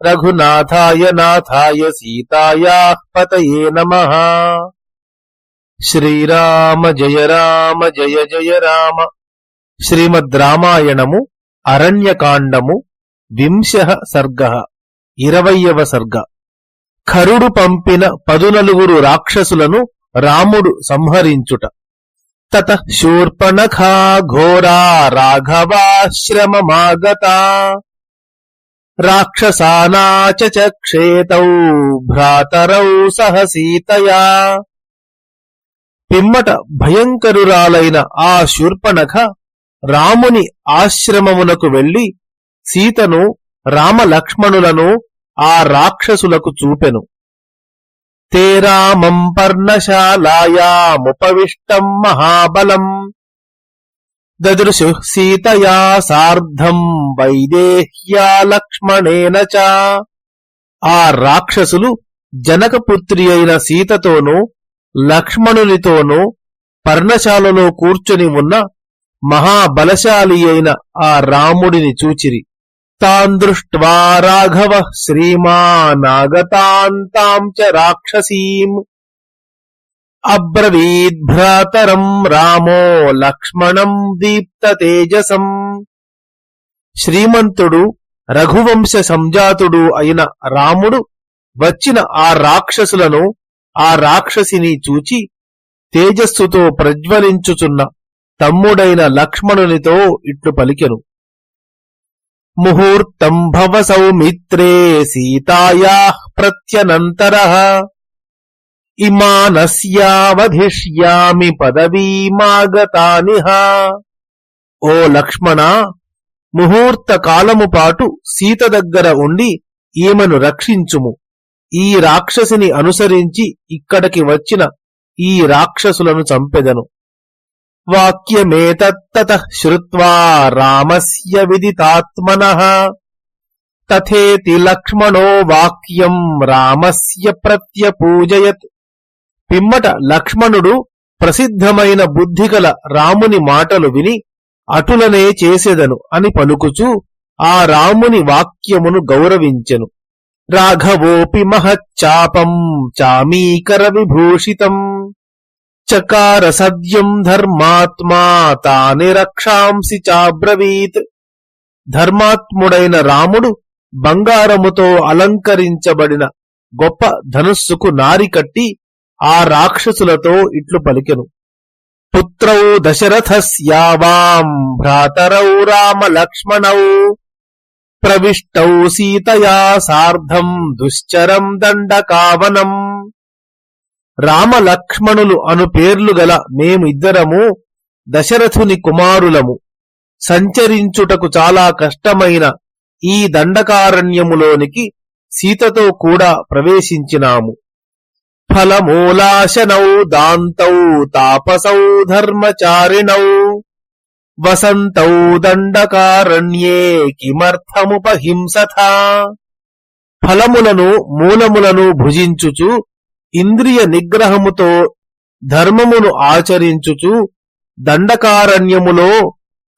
రఘునాథాయ నాథాయ సీతాయాః పతయే నమః శ్రీరామ జయ రామ జయ జయ రామ శ్రీమద్ రామాయణము అరణ్యకాండము వింశ సర్గ ఇరవయవ సర్గ ఖరుడు పంపిన పదునలుగురు రాక్షసులను రాముడు సంహరించుట తత శూర్పణఖా ఘోరా రాఘవాశ్రమమాగతా రాక్షసానాచ చక్షేతౌ భ్రాతరౌ సహ సీతయా. పిమ్మట భయంకరురాలైన ఆ శూర్పణఖ రాముని ఆశ్రమమునకు వెళ్ళి సీతను రామలక్ష్మణులను ఆ రాక్షసులకు చూపెను. తే రామం పర్ణశాలాయాముపవిష్టం మహాబలం. దదృశు సీతయా సార్ధం వైదేహ్యా లక్ష్మణేన చ. ఆ రాక్షసులు జనకపుత్రి అయిన సీతతోనూ లక్ష్మణునితోనూ పర్ణశాలలో కూర్చొని ఉన్న మహాబలశాలి అయిన ఆ రాముడిని చూచిరి. తాన్ దృష్ట్వా రాఘవ శ్రీమానాగతాంతాం చ రాక్షసీం. అబ్రవీద్భ్రాతరం రామో లక్ష్మణం దీప్త తేజసం. శ్రీమంతుడు రఘువంశ సంజాతుడు అయిన రాముడు వచ్చిన ఆ రాక్షసులను ఆ రాక్షసిని చూచి తేజస్సుతో ప్రజ్వలించుచున్న తమ్ముడైన లక్ష్మణునితో ఇట్లు పలికెను. ముహూర్తం భవ సౌమిత్రే సీతాయా ప్రత్యనంతర. ఇమానస్యావధిష్యామి పదవీమాగతానిహ. ఓ లక్ష్మణ ముహూర్త కాలము పాటు సీత దగ్గర ఉండి ఈమెను రక్షించుము. ఈ రాక్షసిని అనుసరించి ఇక్కడికి వచ్చిన ఈ రాక్షసులను చంపెదను. వాక్యమేతత్త శ్రువా రామస్య విదితాత్మన. తథేతి లక్ష్మణో వాక్యం రామస్య ప్రత్యపూజయత్. పిమ్మట లక్ష్మణుడు ప్రసిద్ధమైన బుద్ధిగల రాముని మాటలు విని అటులనే చేసేదను అని పలుకుచూ ఆ రాముని వాక్యమును గౌరవించెను. రాఘవోపి మహచ్చాపం చామీకర విభూషితం. చకార సద్యం ధర్మాత్మా తాని రక్షాంసి చాబ్రవీత్. ధర్మాత్ముడైన రాముడు బంగారముతో అలంకరించబడిన గొప్ప ధనుస్సుకు నారికట్టి ఆ రాక్షసులతో ఇట్లు పలికెను. పుత్రౌ దశరథస్యావాం భ్రాతరౌ రామ లక్ష్మణౌ ప్రవిష్టౌ సీతయా సార్ధం దుశ్చరం దండకావనం. రామలక్ష్మణులు అను పేర్లు గల మేమిద్దరము దశరథుని కుమారులము. సంచరించుటకు చాలా కష్టమైన ఈ దండకారణ్యములోనికి సీతతో కూడా ప్రవేశించినాము. ఫలమూలాశనౌ దాంతౌ తాపసౌ ధర్మచారిణౌ. వసంతౌ దండకారణ్యే కిమర్థముపహింసథ. ఫలములను మూలములను భుజించుచు ఇంద్రియ నిగ్రహముతో ధర్మమును ఆచరించుచు దండకారణ్యములో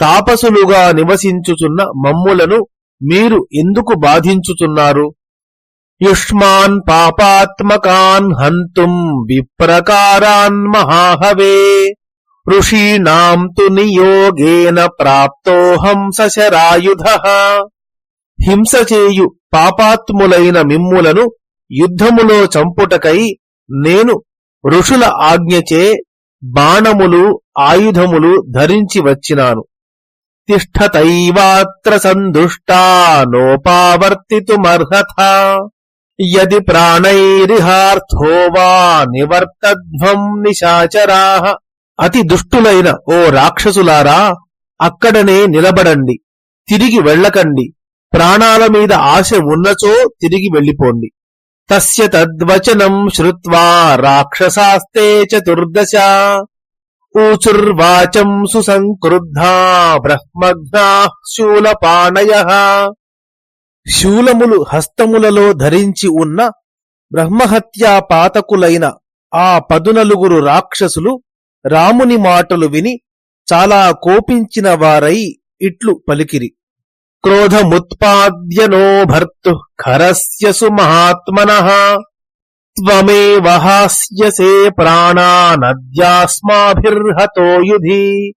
తాపసులుగా నివసించుచున్న మమ్ములను మీరు ఎందుకు బాధించుచున్నారు? యుష్మాన్ పాపాత్మకాన్ హంతుం విప్రకారాన్ మహాహవే ఋషీణాం తు నియోగేన ప్రాప్తోహం సశరాయుధ హింస చేయు పాపాత్ములైన మిమ్ములను యుద్ధములో చంపుటకై నేను ఋషుల ఆజ్ఞచే బాణములు ఆయుధములు ధరించి వచ్చినాను తిష్టతైవాత్ర సందుష్టా నోపావర్తితుమర్హత यदि ప్రాణైరిహార్థో వా నివర్తధ్వం నిశాచరాహ అతి దుష్టులైన ఓ రాక్షసులారా అక్కడనే నిలబడండి తిరిగి వెళ్ళకండి ప్రాణాల మీద ఆశ ఉన్నచో తిరిగి వెళ్ళిపోండి. తస్య తద్వచనం శ్రుత్వా రాక్షసాస్తే చతుర్దశ ఊచుర్వాచం సుసంక్రుద్ధా బ్రహ్మఘ్నా శూలపాణయ. శూలములు హస్తములలో ధరించి ఉన్న బ్రహ్మహత్యా పాతకులైన ఆ పదునలుగురు రాక్షసులు రాముని మాటలు విని చాలా కోపించిన వారై ఇట్లు పలికిరి. క్రోధముత్పాద్యనో భర్తు ఖరస్య సుమహాత్మన త్వమే వహాస్యసే ప్రాణానద్యాస్మాభిర్హతో యుధి.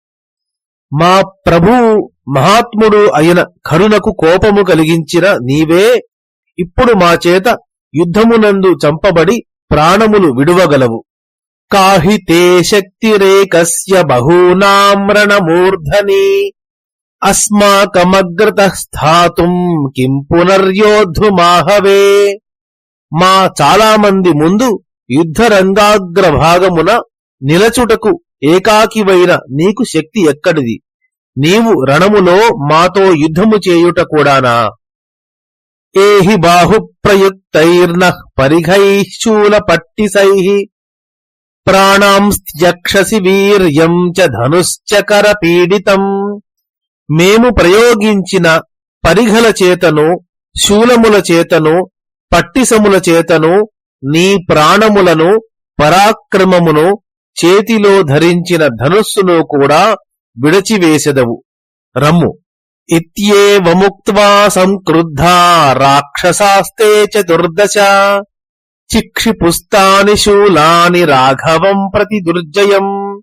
మా ప్రభు మహాత్ముడు అయిన కరుణకు కోపము కలిగించిన నీవే ఇప్పుడు మా చేత యుద్ధమునందు చంపబడి ప్రాణములు విడువగలవు. కాహితే శక్తిరేకస్య బహూనామ్రణమూర్ధని. అస్మాకమగ్రత స్థాతుం కిం పునర్యోద్ధుమాహవే మా చాలామంది ముందు యుద్ధరంగాగ్రభాగమున నిలచుటకు ఏకాకివైన నీకు శక్తి ఎక్కడిది? నీవు రణములో మాతో యుద్ధము చేయుట కూడానా? ఏహి బాహుప్రయుక్తైర్న పరిఘైశూల పట్టిసై ప్రాణాంస్త్యక్షసి వీర్యం చ ధనుశ్చకర పీడితం. మేము ప్రయోగించిన పరిఘల చేతను శూలముల చేతను పట్టిసముల చేతను నీ ప్రాణములను పరాక్రమమును చేతిలో ధరించిన ధనుస్సును కూడా విడచివేసెదవు. రమ్ము. ఇత్యేవముక్త్వా సంక్రుద్ధా రాక్షసాస్తే చతుర్దశ. చిక్షిపుస్తాని శూలాని రాఘవం ప్రతి దుర్జయం.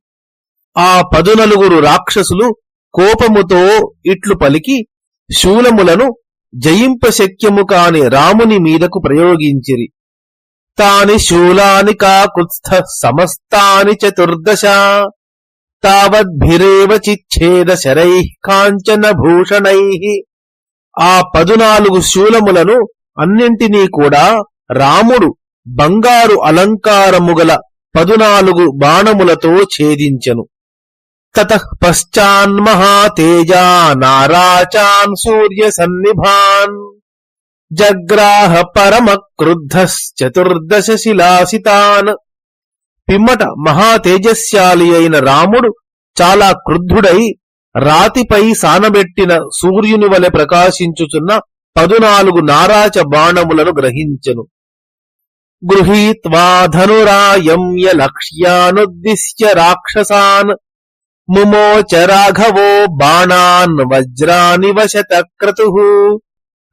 ఆ పదునలుగురు రాక్షసులు కోపముతో ఇట్లు పలికి శూలములను జయింపశక్యము కాని రాముని మీదకు ప్రయోగించిరి. తాని శూలాని కాకుత్స్థ సమస్తాని చతుర్దశ. తావద్భిరేవ చిచ్ఛేద శరై కాంచన భూషణై. ఆ పదునాలుగు శూలములను అన్నింటినీ కూడా రాముడు బంగారు అలంకారముగల పదునాలుగు బాణములతో ఛేదించెను. తతః పశ్చాన్మహాతేజా నారాచాన్ సూర్య సన్నిభాన్ జగ్రాహ పరమ క్రుద్ధశ్చతుర్దశ శిలాసితాన్. పిమ్మట మహాతేజస్శాలి అయిన రాముడు చాలా క్రుద్ధుడై రాతిపై సానబెట్టిన సూర్యుని వలె ప్రకాశించుచున్న పదునాలుగు నారాచ బాణములను గ్రహించెను. గృహీత్వా ధనురాయమ్య లక్ష్యానుద్దిశ్య రాక్షసాన్ ముమోచ రాఘవో బాణాన్ వజ్రాని వశత క్రతు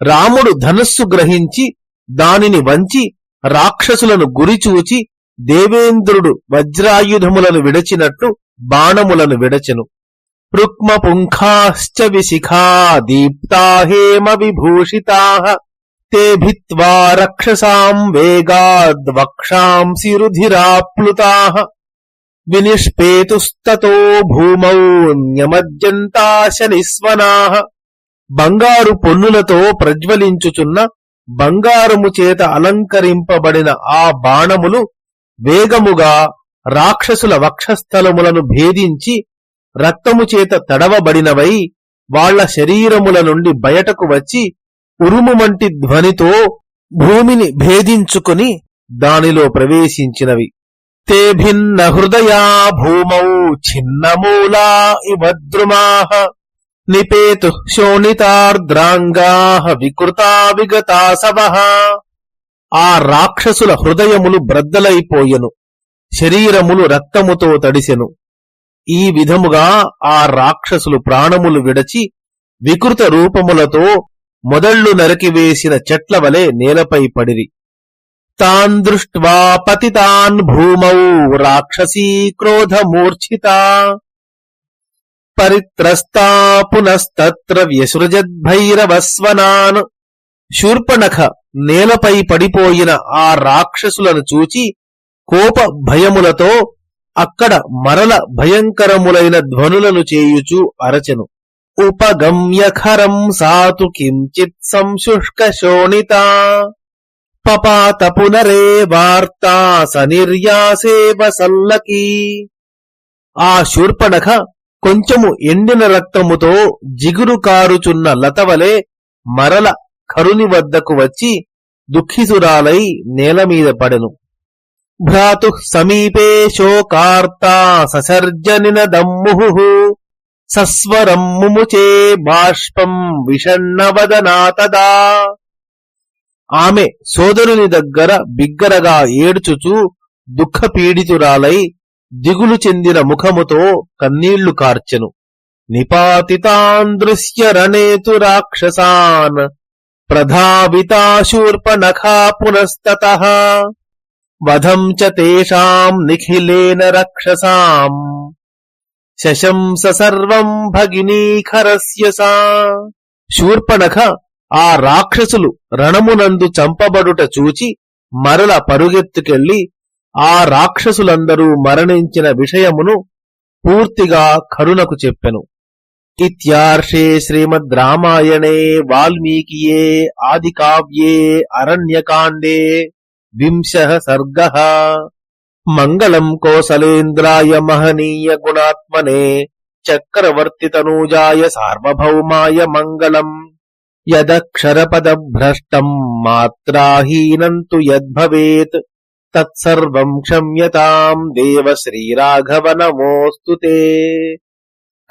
రాముడు ధనస్సు గ్రహించి దానిని వంచి రాక్షసులను గురిచూచి దేవేంద్రుడు వజ్రాయుధములను విడచినట్లు బాణములను విడచెను. రుక్మపుంఖాశ్చ విశిఖా దీప్తా హేమ విభూషితా. తే భిత్వా రక్షసాం వేగాద్వక్షాంసి రుధిరాప్లుతా వినిష్పేతుస్తతో భూమౌ న్యమజ్జంతాశ బంగారు పొన్నులతో ప్రజ్వలించుచున్న బంగారము చేత అలంకరింపబడిన ఆ బాణములు వేగముగా రాక్షసుల వక్షస్థలములను భేదించి రక్తము చేత తడవబడినవై వాళ్ళ శరీరముల నుండి బయటకు వచ్చి ఉరుము వంటి ధ్వనితో భూమిని భేదించుకుని దానిలో ప్రవేశించినవి. తే భిన్న హృదయా భూమౌ ఛిన్నమూలా ఇవద్రుమా నిపేతు శోణితార్ద్రాంగా వికృతా విగతాసవః ఆ రాక్షసుల హృదయములు బ్రద్దలైపోయెను. శరీరములు రక్తముతో తడిసెను. ఈ విధముగా ఆ రాక్షసులు ప్రాణములు విడచి వికృత రూపములతో మొదళ్ళు నరికివేసిన చెట్ల వలె నేలపై పడిరి. తాన్ దృష్ట్వా పతితాన్ భూమౌ రాక్షసీ క్రోధమూర్ఛిత పరిత్రస్తా పునస్తత్ర వ్యసృజద్భైరవస్వనాన్. శూర్పణఖ నేలపై పడిపోయిన ఆ రాక్షసులను చూచి కోప భయములతో అక్కడ మరల భయంకరములైన ధ్వనులను చేయుచు అరచెను. ఉపగమ్య ఖరం సాతు కించిత్ సంశుష్క శోణిత. పపాత పునరే వార్తా సనిర్యాసేవ సల్లకీ ఆ శూర్పణఖ కొంచెము ఎండిన రక్తముతో జిగురు కారుచున్న లతవలే మరల కరుని వద్దకు వచ్చి దుఃఖిసురాలై నేల మీద పడెను. భ్రాతు సమీపే శోకార్తా ససర్జనిన దమ్ముహు. సస్వరం ముముచే బాష్పం విషణ్ణవదనా తదా ఆమె సోదరుని దగ్గర బిగ్గరగా ఏడ్చుచూ దుఃఖపీడితురాలై దిగులు చెందిన ముఖముతో కన్నీళ్ళు కార్చెను. నిపాతితాన్ దృశ్య రణేతు రాక్షసాన్. ప్రధావితాశూర్పనఖా పునస్తత వధం చ తేషాం నిఖిలేన రక్షసాం శశంస సర్వం భగినీఖరస్య సా శూర్పణఖ ఆ రాక్షసులు రణమునందు చంపబడుట చూచి మరల పరుగెత్తుకెళ్ళి ఆ రాక్షసులందరూ మరణించిన విషయమును పూర్తిగా కరుణకు చెప్పెను. ఇత్యార్షే శ్రీమద్ రామాయణే వాల్మీకియే ఆది కావ్యే అరణ్యకాండే వింశ సర్గ మంగళం కోసలేంద్రాయ మహనీయ గుణాత్మనే చక్రవర్తి తనూజాయ సార్వభౌమాయ మంగళం యదక్షరపదభ్రష్టం మాత్రాహీనం తు యద్భవేత్ తత్సర్వం క్షమ్యతాం దేవ శ్రీరాఘవ నమోస్తు